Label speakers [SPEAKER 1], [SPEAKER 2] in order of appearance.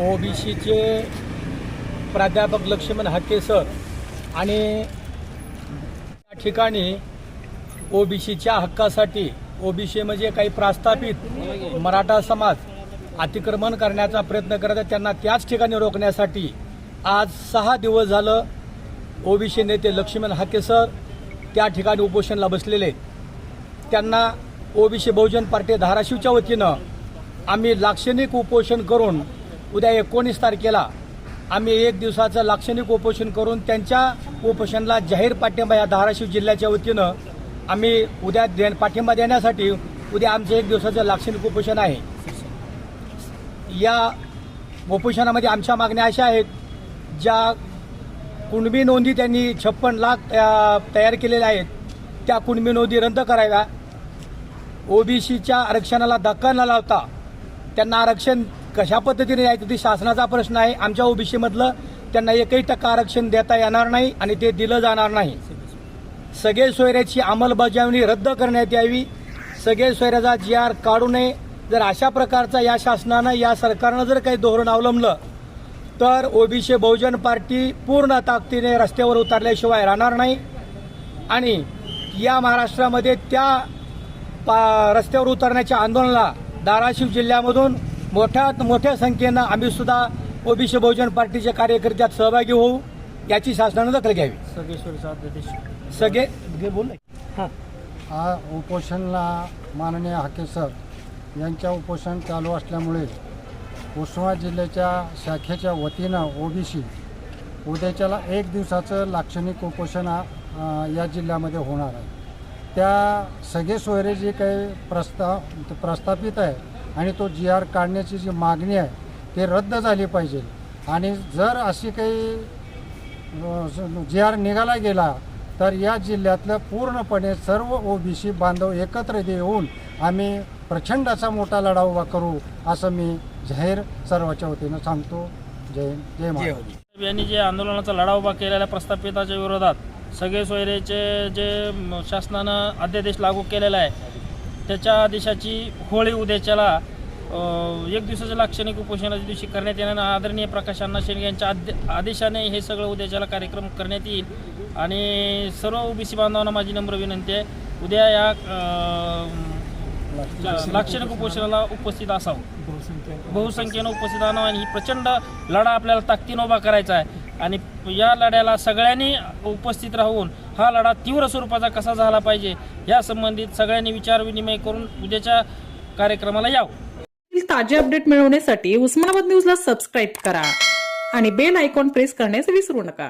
[SPEAKER 1] ओबीसीचे प्राध्यापक लक्ष्मण हाके सर आणि त्या ठिकाणी ओबीसीच्या हक्कासाठी ओबीसी म्हणजे काही प्रस्थापित मराठा समाज अतिक्रमण करण्याचा प्रयत्न करत त्यांना त्याच ठिकाणी रोखण्यासाठी आज सहा दिवस झालं ओबीसी नेते लक्ष्मण हाके सर त्या ठिकाणी उपोषणला बसलेले. त्यांना ओबीसी बहुजन पार्टी धाराशिवच्या वतीनं आम्ही लाक्षणिक उपोषण करून उद्या एकोणीस तारखेला आम्ही एक दिवसाचं लाक्षणिक उपोषण करून त्यांच्या उपोषणाला जाहीर पाठिंबा या धाराशिव जिल्ह्याच्या वतीनं आम्ही उद्या दे पाठिंबा देण्यासाठी उद्या आमचं एक दिवसाचं लाक्षणिक उपोषण आहे. या उपोषणामध्ये आमच्या मागण्या अशा आहेत ज्या कुणबी नोंदी त्यांनी छप्पन लाख तयार केलेल्या आहेत. त्या कुणबी नोंदी रद्द कराव्या. ओबीसीच्या आरक्षणाला धक्का न लावता त्यांना आरक्षण कशा पद्धतीने द्यायचं ते शासनाचा प्रश्न आहे. आमच्या ओबीसीमधलं त्यांना एकही टक्का आरक्षण देता येणार नाही आणि ते दिलं जाणार नाही. सगळे सोयऱ्याची अंमलबजावणी रद्द करण्यात यावी. सगळे सोयऱ्याचा जी आर काढू नये. जर अशा प्रकारचा या शासनानं या सरकारनं जर काही धोरण अवलंबलं तर ओबीसी बहुजन पार्टी पूर्ण ताकदीने रस्त्यावर उतरल्याशिवाय राहणार नाही. आणि या महाराष्ट्रामध्ये त्या पा रस्त्यावर उतरण्याच्या आंदोलनाला धाराशिव जिल्ह्यामधून मोठ्या मोठ्या संख्येनं आम्ही सुद्धा ओबीसी बहुजन पार्टीचे कार्यकर्त्यात सहभागी होऊ याची शासनानं दखल घ्यावी. सगळे बोल हां.
[SPEAKER 2] हा उपोषणला माननीय हाके सर यांच्या उपोषण चालू असल्यामुळे उस्मा जिल्ह्याच्या शाखेच्या वतीनं ओबीसी उद्याच्याला एक दिवसाचं लाक्षणिक उपोषण या जिल्ह्यामध्ये होणार आहे. त्या सगळे सोयरे जे काही प्रस्ताव प्रस्थापित आहे आणि तो जी आर काढण्याची जी मागणी आहे ते रद्द झाली पाहिजे. आणि जर अशी काही जी आर निघाला गेला तर या जिल्ह्यातलं पूर्णपणे सर्व ओबीसी बांधव एकत्र येऊन आम्ही प्रचंड असा मोठा लढा उभा करू असं मी जाहीर सर्वाच्या वतीनं सांगतो. जय जय महाराष्ट्र.
[SPEAKER 3] यांनी जे आंदोलनाचा लढा उभा केलेल्या प्रस्थापिताच्या विरोधात सगळे सोयरेचे जे शासनानं अध्यादेश लागू केलेला आहे त्याच्या आदेशाची होळी उद्याच्याला एक दिवसाच्या लाक्षणिक उपोषणाच्या दिवशी करण्यात येणार. आदरणीय प्रकाश अण्णा शेंडगे यांच्या आदेशाने हे सगळं उद्याच्याला कार्यक्रम करण्यात येईल. आणि सर्व ओबीसी बांधवांना माझी नम्र विनंती आहे. उद्या या लाक्षणिक उपोषणाला उपस्थित असावं. बहुसंख्येनं उपस्थित राहणं आणि ही प्रचंड लढा आपल्याला ताकदीनं उभा करायचा आहे. आणि या लढ्याला सगळ्यांनी उपस्थित राहून हा लढा तीव्र स्वरूपाचा कसा झाला पाहिजे या संबंधित सगळ्यांनी विचारविनिमय करून उद्याच्या कार्यक्रमाला यावं.
[SPEAKER 4] ताजे अपडेट मिळवण्यासाठी उस्मानाबाद न्यूजला सबस्क्राईब करा आणि बेल आयकॉन प्रेस करण्यास विसरू नका.